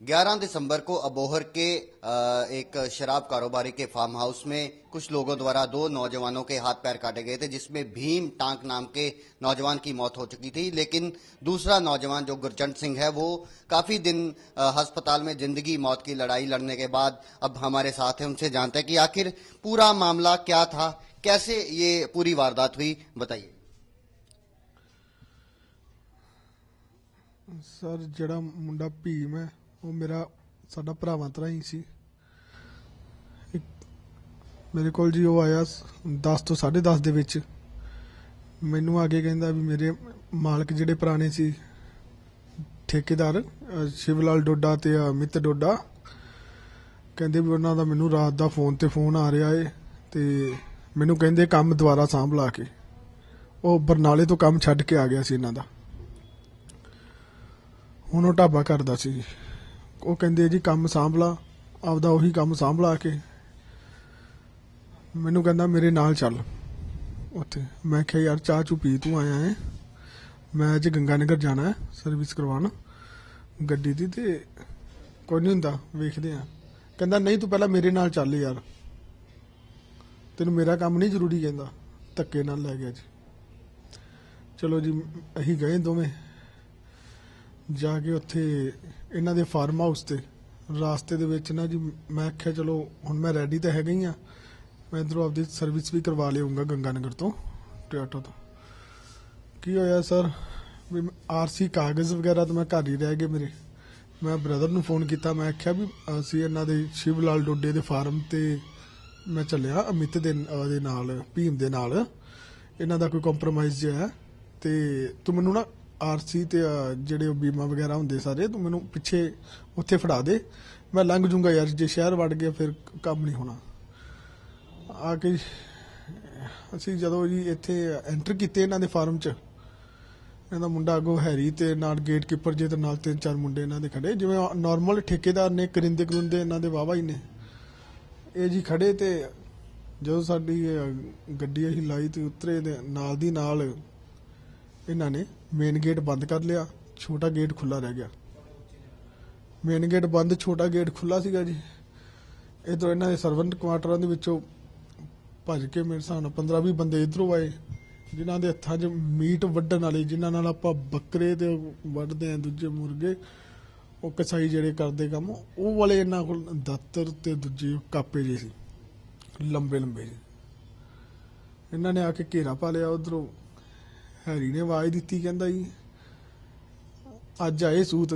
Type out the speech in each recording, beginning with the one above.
11 दिसंबर को अबोहर के एक शराब कारोबारी के फार्म हाउस में कुछ लोगों द्वारा दो नौजवानों के हाथ पैर काटे गए थे, जिसमें भीम टांक नाम के नौजवान की मौत हो चुकी थी। लेकिन दूसरा नौजवान जो गुरचंद सिंह है, वो काफ़ी दिन अस्पताल में ज़िंदगी मौत की लड़ाई लड़ने के बाद अब हमारे साथ हैं, उनसे जानते हैं कि आखिर पूरा मामला क्या था, कैसे ये पूरी वारदात हुई, बताइए। सर, जड़ा मुंडा भीम है। ਉਹ ਮੇਰਾ, ਸਾਡਾ ਭਰਾਵਾਂ ਤਰ੍ਹਾਂ ਹੀ ਸੀ। ਮੇਰੇ ਕੋਲ ਜੀ ਉਹ ਆਇਆ 10 ਤੋਂ 10:30 ਦੇ ਵਿੱਚ। ਮੈਨੂੰ ਆ ਕੇ ਕਹਿੰਦਾ ਵੀ ਮੇਰੇ ਮਾਲਕ ਜਿਹੜੇ ਪੁਰਾਣੇ ਸੀ, ਠੇਕੇਦਾਰ, ਅਹ ਸ਼ਿਵ ਲਾਲ ਡੋਡਾ ਤੇ ਅਮਿਤ ਡੋਡਾ, ਕਹਿੰਦੇ ਵੀ ਉਹਨਾਂ ਦਾ ਮੈਨੂੰ ਰਾਤ ਦਾ ਫੋਨ ਤੇ ਫੋਨ ਆ ਰਿਹਾ ਏ ਤੇ ਮੈਨੂੰ ਕਹਿੰਦੇ ਕੰਮ ਦੁਬਾਰਾ ਸਾਂਭ ਲਾ ਕੇ। ਉਹ ਬਰਨਾਲੇ ਤੋਂ ਕੰਮ ਛੱਡ ਕੇ ਆ ਗਿਆ ਸੀ ਇਹਨਾਂ ਦਾ। ਹੁਣ ਉਹ ਢਾਬਾ ਕਰਦਾ ਸੀ ਉਹ ਕਹਿੰਦੇ ਜੀ, ਕੰਮ ਸਾਂਭਲਾ, ਆਪਦਾ ਉਹੀ ਕੰਮ ਸਾਂਭਲਾ ਕੇ। ਮੈਨੂੰ ਕਹਿੰਦਾ, ਮੇਰੇ ਨਾਲ ਚੱਲ। ਉੱਥੇ ਮੈਂ ਕਿਹਾ, ਯਾਰ, ਚਾਹ ਚੂ ਪੀ, ਤੂੰ ਆਇਆ ਹੈ? ਮੈਂ ਅੱਜ ਗੰਗਾਨਗਰ ਜਾਣਾ ਹੈ ਸਰਵਿਸ ਕਰਵਾਉਣ। ਗੱਡੀ ਦੀ ਤੇ ਕੋਈ ਨਹੀਂ ਹੁੰਦਾ, ਵੇਖਦੇ ਆ ਕਹਿੰਦਾ, ਨਹੀਂ, ਤੂੰ ਪਹਿਲਾਂ ਮੇਰੇ ਨਾਲ ਚੱਲ ਯਾਰ। ਤੈਨੂੰ ਮੇਰਾ ਕੰਮ ਨਹੀਂ ਜ਼ਰੂਰੀ ਕਹਿੰਦਾ, ਧੱਕੇ ਨਾਲ ਲੈ ਗਿਆ ਜੀ। ਚਲੋ ਜੀ, ਅਸੀਂ ਗਏ ਦੋਵੇਂ। ਜਾ ਕੇ ਉੱਥੇ ਇਹਨਾਂ ਦੇ ਫਾਰਮ ਹਾਊਸ ਤੇ ਰਾਸਤੇ ਦੇ ਵਿੱਚ ਨਾ ਜੀ ਮੈਂ ਆਖਿਆ, ਚਲੋ, ਹੁਣ ਮੈਂ ਰੈਡੀ ਤਾਂ ਹੈਗਾ ਹੀ ਆ। ਮੈਂ ਇਧਰੋਂ ਆਪਦੀ ਸਰਵਿਸ ਵੀ ਕਰਵਾ ਲਿਆਉਂਗਾ ਗੰਗਾਨਗਰ ਤੋਂ ਟੋਇਟਾ ਤੋਂ। ਕੀ ਹੋਇਆ ਸਰ ਵੀ ਆਰਸੀ ਕਾਗਜ਼ ਵਗੈਰਾ ਤਾਂ ਮੈਂ ਘਰ ਹੀ ਰਹਿ ਗਏ ਮੇਰੇ। ਮੈਂ ਬ੍ਰਦਰ ਨੂੰ ਫੋਨ ਕੀਤਾ, ਮੈਂ ਆਖਿਆ ਵੀ ਅਸੀਂ ਇਹਨਾਂ ਦੇ ਸ਼ਿਵ ਲਾਲ ਡੋਡੇ ਦੇ ਫਾਰਮ ਤੇ ਮੈਂ ਚੱਲਿਆ, ਅਮਿਤ ਦੇ ਉਹਦੇ ਨਾਲ, ਭੀਮ ਦੇ ਨਾਲ। ਇਹਨਾਂ ਦਾ ਕੋਈ ਕੰਪਰੋਮਾਈਜ਼ ਜਿਹਾ ਹੈ ਤੇ ਤੂੰ ਮੈਨੂੰ ਨਾ ਆਰਸੀ ਤੇ ਅਹ, ਜਿਹੜੇ ਬੀਮਾ ਵਗੈਰਾ ਹੁੰਦੇ ਸਾਰੇ ਤੂੰ ਮੈਨੂੰ ਪਿੱਛੇ ਉੱਥੇ ਫੜਾ ਦੇ। ਮੈਂ ਲੰਘ ਜੂੰਗਾ ਯਾਰ ਜੇ ਸ਼ਹਿਰ ਵੜ ਗਿਆ ਫਿਰ ਕੰਮ ਨਹੀਂ ਹੋਣਾ। ਆ ਕੇ ਅਸੀਂ ਜਦੋਂ ਜੀ ਇੱਥੇ ਐਂਟਰ ਕੀਤੇ ਇਹਨਾਂ ਦੇ ਫਾਰਮ 'ਚ ਇਹਨਾਂ ਦਾ ਮੁੰਡਾ ਅੱਗੋਂ ਹੈਰੀ ਤੇ ਨਾਲ ਗੇਟ ਕੀਪਰ ਜੇ ਤੇ ਨਾਲ ਤਿੰਨ ਚਾਰ ਮੁੰਡੇ ਇਹਨਾਂ ਦੇ ਖੜੇ। ਜਿਵੇਂ ਨਾਰਮਲ ਠੇਕੇਦਾਰ ਨੇ ਕਰਿੰਦੇ ਕਰੁੰਦੇ ਇਹਨਾਂ ਦੇ ਵਾਵਾ ਹੀ ਨੇ। ਇਹ ਜੀ ਖੜੇ ਤੇ ਜਦੋਂ ਸਾਡੀ ਅਹ, ਗੱਡੀ ਅਸੀਂ ਲਾਈ ਤੇ ਉਤਰੇ ਤੇ ਨਾਲ ਦੀ ਨਾਲ ਇਹਨਾਂ ਨੇ ਮੇਨ ਗੇਟ ਬੰਦ ਕਰ ਲਿਆ, ਛੋਟਾ ਗੇਟ ਖੁੱਲਾ ਰਹਿ ਗਿਆ। ਮੇਨ ਗੇਟ ਬੰਦ, ਛੋਟਾ ਗੇਟ ਖੁੱਲਾ ਸੀਗਾ ਜੀ। ਇਧਰੋਂ ਇਹਨਾਂ ਦੇ ਸਰਵੈਂਟ ਕੁਆਟਰਾਂ ਦੇ ਵਿੱਚੋਂ ਭੱਜ ਕੇ ਮੇਰੇ ਹਿਸਾਬ 15 20 ਬੰਦੇ ਇਧਰੋਂ ਆਏ, ਜਿਨ੍ਹਾਂ ਦੇ ਹੱਥਾਂ 'ਚ ਮੀਟ ਵੱਢਣ ਵਾਲੇ, ਜਿਨ੍ਹਾਂ ਨਾਲ ਆਪਾਂ ਬੱਕਰੇ ਤੇ ਵੱਢਦੇ ਆ ਦੂਜੇ ਮੁਰਗੇ, ਉਹ ਕਸਾਈ ਜਿਹੜੇ ਕਰਦੇ ਕੰਮ, ਉਹ ਵਾਲੇ ਇਹਨਾਂ ਕੋਲ ਦਾਤਰ ਤੇ ਦੂਜੇ ਕਾਪੇ ਜੇ ਸੀ ਲੰਬੇ ਲੰਬੇ ਜਿਹੇ। ਇਹਨਾਂ ਨੇ ਆ ਕੇ ਘੇਰਾ ਪਾ ਲਿਆ ਉਧਰੋਂ। ਹੈਰੀ ਨੇ ਆਵਾਜ਼ ਦਿੱਤੀ, ਕਹਿੰਦਾ ਜੀ, ਅੱਜ ਆਏ ਸੂਤ।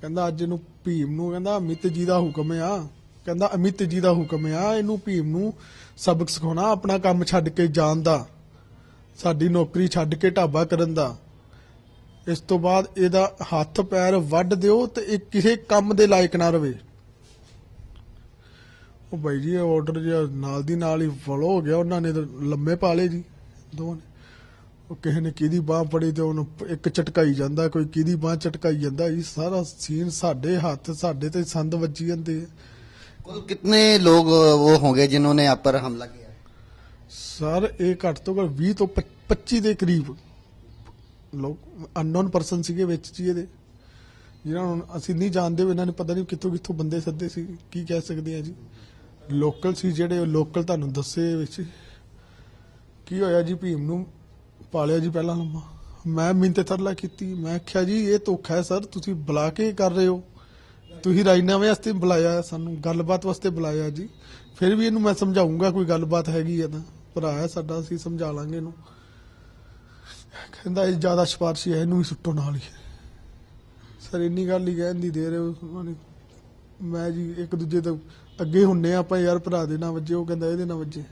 ਕਹਿੰਦਾ, ਅੱਜ ਇਹਨੂੰ ਭੀਮ ਨੂੰ, ਕਹਿੰਦਾ, ਅਮਿਤ ਜੀ ਦਾ ਹੁਕਮ ਆ। ਕਹਿੰਦਾ, ਅਮਿਤ ਜੀ ਦਾ ਹੁਕਮ ਆ, ਇਹਨੂੰ ਭੀਮ ਨੂੰ ਸਬਕ ਸਿਖਾਉਣਾ, ਆਪਣਾ ਕੰਮ ਛੱਡ ਕੇ ਜਾਣ ਦਾ। ਸਾਡੀ ਨੌਕਰੀ ਛੱਡ ਕੇ ਢਾਬਾ ਕਰਨ ਦਾ। ਇਸ ਤੋਂ ਬਾਅਦ ਇਹਦਾ ਹੱਥ ਪੈਰ ਵੱਢ ਦਿਓ ਤੇ ਇਹ ਕਿਸੇ ਕੰਮ ਦੇ ਲਾਇਕ ਨਾ ਰਵੇ। ਉਹ ਬਾਈ ਜੀ ਆਰਡਰ ਜਿਹਾ ਨਾਲ ਦੀ ਨਾਲ ਹੀ ਫੋਲੋ ਹੋ ਗਿਆ, ਉਹਨਾਂ ਨੇ ਲੰਮੇ ਪਾ ਲਏ ਜੀ, ਦੋਵਾਂ ਨੇ। ਉਹ ਕਿਸੇ ਨੇ ਕਿਹਦੀ ਬਾਹ ਫੜੀ ਤੇ ਉਹਨੂੰ ਇੱਕ ਝਟਕਾਈ ਜਾਂਦਾ ਕੋਈ ਕਿਹਦੀ ਬਾਹ ਝਟਕਾਈ ਜਾਂਦਾ ਇਹ ਸਾਰਾ ਸੀਨ ਸਾਡੇ ਹੱਥ ਸਾਡੇ ਤੇ ਸੰਦ ਵੱਜੀ ਜਾਂਦੇ ਕੁੱਲ ਕਿੰਨੇ ਲੋਕ ਉਹ ਹੋਗੇ ਜਿਨ੍ਹਾਂ ਨੇ ਆਪ ਹਮਲਾ ਕੀਤਾ? ਸਰ ਇਹ ਘੱਟ ਤੋਂ ਘੱਟ 20 ਤੋਂ 25 ਦੇ ਕਰੀਬ ਲੋਕ ਅਨਨੋਨ ਪਰਸਨ ਸੀਗੇ ਵਿੱਚ ਜੀ ਇਹਦੇ। ਜਿਹਨਾਂ ਨੂੰ ਅਸੀਂ ਨਹੀਂ ਜਾਣਦੇ ਇਹਨਾਂ ਨੇ ਪਤਾ ਨਹੀਂ ਕਿੱਥੋਂ ਕਿੱਥੋਂ ਬੰਦੇ ਸੱਦੇ ਸੀ ਕੀ ਕਹਿ ਸਕਦੇ ਆ ਜੀ। ਲੋਕਲ ਸੀ ਜਿਹੜੇ ਲੋਕਲ ਤੁਹਾਨੂੰ ਦੱਸੇ ਵਿੱਚ। ਕੀ ਹੋਇਆ ਜੀ ਭੀਮ ਨੂੰ ਪਾਲਿਆ ਜੀ ਪਹਿਲਾਂ ਲੰਮਾ। ਮੈਂ ਮਿੰਤੇ ਤਰਲਾ ਕੀਤੀ। ਮੈਂ ਆਖਿਆ, ਜੀ, ਇਹ ਧੋਖਾ ਹੈ, ਸਰ। ਤੁਸੀਂ ਬੁਲਾ ਕੇ ਕਰ ਰਹੇ ਹੋ। ਤੁਸੀਂ ਰਾਜਨਾਮੇ ਵਾਸਤੇ ਬੁਲਾਇਆ, ਸਾਨੂੰ ਗੱਲਬਾਤ ਵਾਸਤੇ ਬੁਲਾਇਆ ਜੀ। ਫਿਰ ਵੀ ਇਹਨੂੰ ਮੈਂ ਸਮਝਾਉਂਗਾ ਕੋਈ ਗੱਲਬਾਤ ਹੈਗੀ ਆ ਤਾਂ। ਭਰਾ ਹੈ ਸਾਡਾ, ਅਸੀਂ ਸਮਝਾ ਲਾਂਗੇ ਇਹਨੂੰ। ਕਹਿੰਦਾ, ਇਹ ਜ਼ਿਆਦਾ ਸਿਫਾਰਸ਼ੀ ਹੈ, ਇਹਨੂੰ ਹੀ ਸੁੱਟੋ ਨਾਲ ਹੀ। ਸਰ, ਇੰਨੀ ਗੱਲ ਹੀ ਕਹਿਣ ਦੀ ਦੇ ਰਹੇ ਹੋ, ਉਹਨਾਂ ਨੇ ਮੈਂ ਜੀ ਇੱਕ ਦੂਜੇ ਤੋਂ ਅੱਗੇ ਹੁੰਨੇ ਆ ਆਪਾਂ ਯਾਰ, ਭਰਾ ਦੇ ਨਾਲ ਵੱਜੇ, ਉਹ ਕਹਿੰਦਾ, ਇਹਦੇ ਨਾਲ ਵੱਜੇ।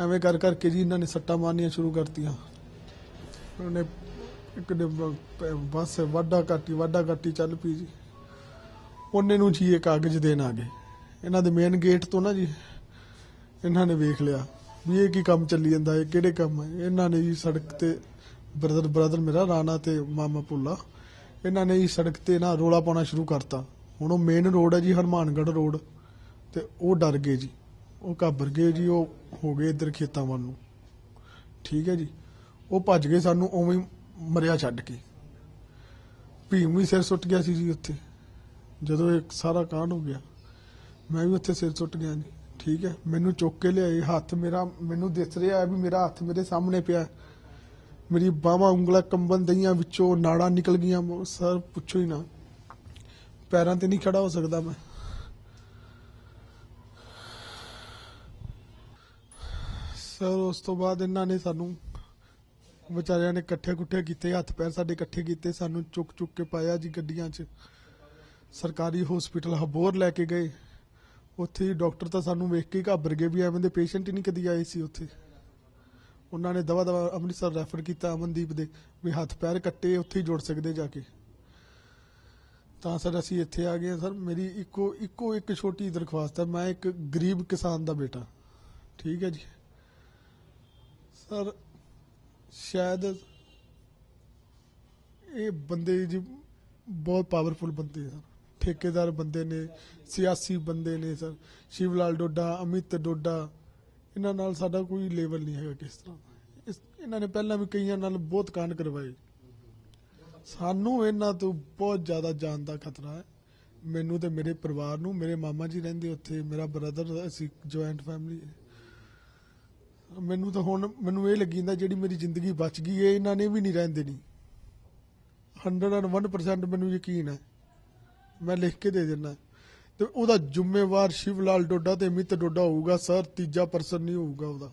ਐਵੇਂ ਕਰ ਕਰਕੇ ਜੀ ਇਹਨਾਂ ਨੇ ਸੱਟਾਂ ਮਾਰਨੀਆਂ ਸ਼ੁਰੂ ਕਰਤੀਆਂ। ਉਹਨੇ ਇੱਕ ਨੇ ਬਸ ਵਾਡਾ ਕਾਟੀ ਵਾਡਾ ਕਾਟੀ ਚੱਲ ਪਈ ਜੀ। ਉਹਨੇ ਨੂੰ ਜੀ ਇਹ ਕਾਗਜ਼ ਦੇਣ ਆ ਗਏ। ਇਹਨਾਂ ਦੇ ਮੇਨ ਗੇਟ ਤੋਂ ਨਾ ਜੀ ਇਹਨਾਂ ਨੇ ਵੇਖ ਲਿਆ ਵੀ ਇਹ ਕੀ ਕੰਮ ਚੱਲੀ ਜਾਂਦਾ ਹੈ ਕਿਹੜੇ ਕੰਮ ਹੈ ਇਹਨਾਂ ਨੇ ਜੀ ਸੜਕ ਤੇ ਬ੍ਰਦਰ ਬ੍ਰਦਰ ਮੇਰਾ ਰਾਣਾ ਤੇ ਮਾਮਾ ਭੁੱਲਾ, ਇਹਨਾਂ ਨੇ ਜੀ ਸੜਕ ਤੇ ਨਾ ਰੋਲਾ ਪਾਉਣਾ ਸ਼ੁਰੂ ਕਰਤਾ। ਹੁਣ ਉਹ ਮੇਨ ਰੋਡ ਹੈ ਜੀ ਹਰਮਾਨਗੜ੍ਹ ਰੋਡ ਤੇ ਉਹ ਡਰ ਗਏ ਜੀ। ਉਹ ਘਾਬਰ ਗਏ ਜੀ, ਉਹ ਹੋ ਗਏ ਇੱਧਰ ਖੇਤਾਂ ਵੱਲ ਨੂੰ। ਠੀਕ ਹੈ ਜੀ? ਉਹ ਭੱਜ ਗਏ ਸਾਨੂੰ, ਉਵੇਂ ਹੀ ਮਰਿਆ ਛੱਡ ਕੇ। ਭੀਮ ਵੀ ਸਿਰ ਸੁੱਟ ਗਿਆ ਸੀ ਜੀ ਉੱਥੇ। ਜਦੋਂ ਇਹ ਸਾਰਾ ਕਾਂਡ ਹੋ ਗਿਆ, ਮੈਂ ਵੀ ਉੱਥੇ ਸਿਰ ਸੁੱਟ ਗਿਆ ਜੀ। ਠੀਕ ਹੈ? ਮੈਨੂੰ ਚੁੱਕ ਕੇ ਲਿਆਏ, ਹੱਥ ਮੇਰਾ, ਮੈਨੂੰ ਦਿਸ ਰਿਹਾ ਹੈ ਵੀ ਮੇਰਾ ਹੱਥ ਮੇਰੇ ਸਾਹਮਣੇ ਪਿਆ। ਮੇਰੀ ਬਾਹਾਂ, ਉਂਗਲਾਂ ਕੰਬਨ ਦਈਆਂ ਵਿੱਚੋਂ ਨਾੜਾਂ ਨਿਕਲ ਗਈਆਂ। ਸਰ, ਪੁੱਛੋ ਹੀ ਨਾ। ਪੈਰਾਂ ਤੇ ਨਹੀਂ ਖੜਾ ਹੋ ਸਕਦਾ ਮੈਂ। ਸਰ, ਉਸ ਤੋਂ ਬਾਅਦ ਇਹਨਾਂ ਨੇ ਸਾਨੂੰ ਵਿਚਾਰਿਆਂ ਨੇ ਇਕੱਠੇ ਕੁੱਠੇ ਕੀਤੇ, ਹੱਥ ਪੈਰ ਸਾਡੇ ਇਕੱਠੇ ਕੀਤੇ, ਸਾਨੂੰ ਚੁੱਕ ਚੁੱਕ ਕੇ ਪਾਇਆ ਜੀ ਗੱਡੀਆਂ 'ਚ। ਸਰਕਾਰੀ ਹਸਪੀਟਲ ਹਬੋਰ ਲੈ ਕੇ ਗਏ। ਉੱਥੇ ਡਾਕਟਰ ਤਾਂ ਸਾਨੂੰ ਵੇਖ ਕੇ ਘਾਬਰ ਗਏ ਵੀ ਐਵੇਂ ਦੇ ਪੇਸ਼ੈਂਟ ਹੀ ਨਹੀਂ ਕਦੀ ਆਏ ਸੀ ਉੱਥੇ। ਉਹਨਾਂ ਨੇ ਦਵਾ ਦਵਾ ਅੰਮ੍ਰਿਤਸਰ ਰੈਫਰ ਕੀਤਾ ਅਮਨਦੀਪ ਦੇ, ਵੀ ਹੱਥ ਪੈਰ ਕੱਟੇ, ਉੱਥੇ ਹੀ ਜੁੜ ਸਕਦੇ ਜਾ ਕੇ। ਤਾਂ ਸਰ, ਅਸੀਂ ਇੱਥੇ ਆ ਗਏ ਹਾਂ। ਸਰ, ਮੇਰੀ ਇੱਕੋ ਇੱਕੋ ਇੱਕ ਛੋਟੀ ਦਰਖਾਸਤ ਹੈ, ਮੈਂ ਇੱਕ ਗਰੀਬ ਕਿਸਾਨ ਦਾ ਬੇਟਾ। ਠੀਕ ਹੈ ਜੀ? ਸਰ, ਸ਼ਾਇਦ ਇਹ ਬੰਦੇ ਜੀ ਬਹੁਤ ਪਾਵਰਫੁਲ ਬੰਦੇ ਸਰ। ਠੇਕੇਦਾਰ ਬੰਦੇ ਨੇ, ਸਿਆਸੀ ਬੰਦੇ ਨੇ ਸਰ। ਸ਼ਿਵ ਲਾਲ ਡੋਡਾ, ਅਮਿਤ ਡੋਡਾ, ਇਹਨਾਂ ਨਾਲ ਸਾਡਾ ਕੋਈ ਲੈਵਲ ਨਹੀਂ ਹੈਗਾ ਕਿਸ ਤਰ੍ਹਾਂ ਇਸ, ਇਹਨਾਂ ਨੇ ਪਹਿਲਾਂ ਵੀ ਕਈਆਂ ਨਾਲ ਬਹੁਤ ਕਾਂਡ ਕਰਵਾਏ। ਸਾਨੂੰ ਇਹਨਾਂ ਤੋਂ ਬਹੁਤ ਜ਼ਿਆਦਾ ਜਾਨ ਦਾ ਖਤਰਾ ਹੈ। ਮੈਨੂੰ ਤੇ ਮੇਰੇ ਪਰਿਵਾਰ ਨੂੰ, ਮੇਰੇ ਮਾਮਾ ਜੀ ਰਹਿੰਦੇ ਉੱਥੇ, ਮੇਰਾ ਬ੍ਰਦਰ ਅਸੀਂ ਜੁਆਇੰਟ ਫੈਮਿਲੀ ਹੈ। ਮੈਨੂੰ ਤਾਂ ਹੁਣ ਮੈਨੂੰ ਇਹ ਲੱਗੀ ਜਾਂਦਾ ਜਿਹੜੀ ਮੇਰੀ ਜ਼ਿੰਦਗੀ ਬਚ ਗਈ ਹੈ ਇਹਨਾਂ ਨੇ ਵੀ ਨਹੀਂ ਰਹਿਣ ਦੇਣੀ। 101% ਮੈਨੂੰ ਯਕੀਨ ਹੈ। ਮੈਂ ਲਿਖ ਕੇ ਦੇ ਦਿੰਦਾ। ਤੇ ਉਹਦਾ ਜ਼ਿੰਮੇਵਾਰ ਸ਼ਿਵ ਲਾਲ ਡੋਡਾ ਤੇ ਅਮਿਤ ਡੋਡਾ ਹੋਊਗਾ, ਸਰ, ਤੀਜਾ ਪਰਸਨ ਨਹੀਂ ਹੋਊਗਾ ਉਹਦਾ।